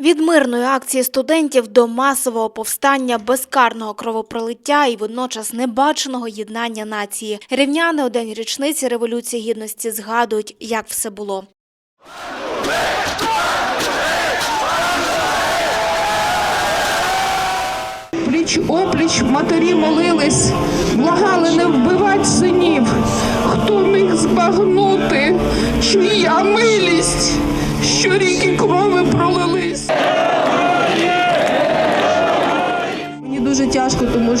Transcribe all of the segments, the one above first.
Від мирної акції студентів до масового повстання, безкарного кровопролиття і водночас небаченого єднання нації. Рівняни у день річниці Революції Гідності згадують, як все було. Пліч опліч матері молились, благали не вбивать синів.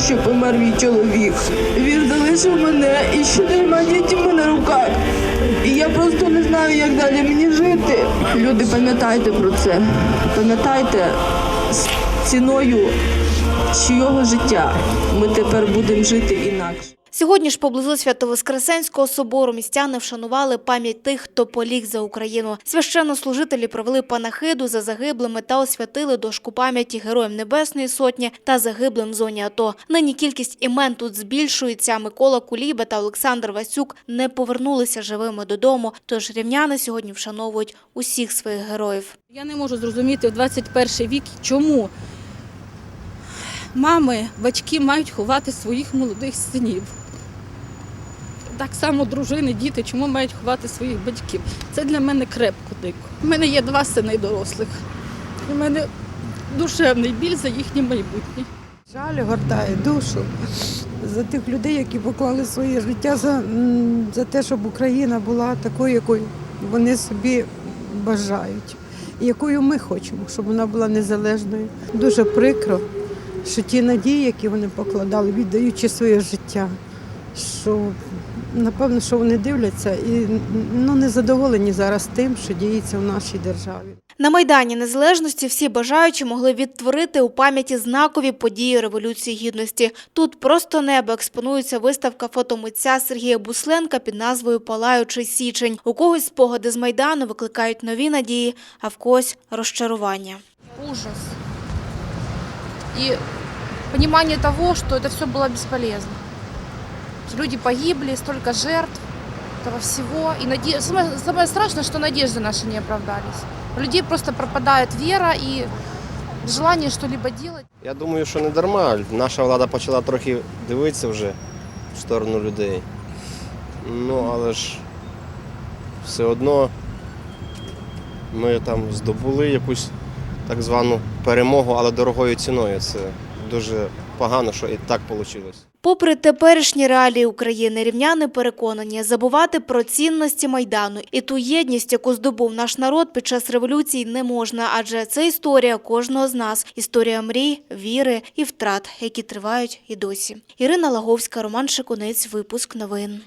Що помер мій чоловік. Він залишив мене і ще нема дітьми на руках. І я просто не знаю, як далі мені жити. Люди, пам'ятайте про це. Пам'ятайте з ціною чийого життя ми тепер будемо жити інакше. Сьогодні ж поблизу Свято-Воскресенського собору містяни вшанували пам'ять тих, хто поліг за Україну. Священнослужителі провели панахиду за загиблими та освятили дошку пам'яті Героям Небесної Сотні та загиблим в зоні АТО. Нині кількість імен тут збільшується. Микола Куліба та Олександр Васюк не повернулися живими додому, тож рівняни сьогодні вшановують усіх своїх героїв. Я не можу зрозуміти в 21 вік, чому мами, батьки мають ховати своїх молодих синів. Так само дружини, діти, чому мають ховати своїх батьків? Це для мене крепко дико. У мене є два сини дорослих. У мене душевний біль за їхнє майбутнє. Жаль гортає душу за тих людей, які поклали своє життя за, за те, щоб Україна була такою, якою вони собі бажають, і якою ми хочемо, щоб вона була незалежною. Дуже прикро, що ті надії, які вони покладали, віддаючи своє життя, що напевно, що вони дивляться і ну, не задоволені зараз тим, що діється в нашій державі. На Майдані Незалежності всі бажаючі могли відтворити у пам'яті знакові події Революції Гідності. Тут просто небо експонується виставка фотомитця Сергія Бусленка під назвою Палаючий січень. У когось спогади з Майдану викликають нові надії, а в когось розчарування. ужас и понимание того, что это все было бесполезно. Люди погибли, столько жертв этого всего. И наде... самое, самое страшное, что надежды наши не оправдались. У людей просто пропадает вера и желание что-либо делать. Я думаю, що не дарма. Наша влада почала трохи дивитися вже в сторону людей. Ну, але ж все одно ми там здобули якусь так звану перемогу, але дорогою ціною. Це дуже погано, що і так вийшло. Попри теперішні реалії України, рівняни переконані, забувати про цінності Майдану і ту єдність, яку здобув наш народ під час революції, не можна, адже це історія кожного з нас, історія мрій, віри і втрат, які тривають і досі. Ірина Лаговська, Роман Шикунець, випуск новин.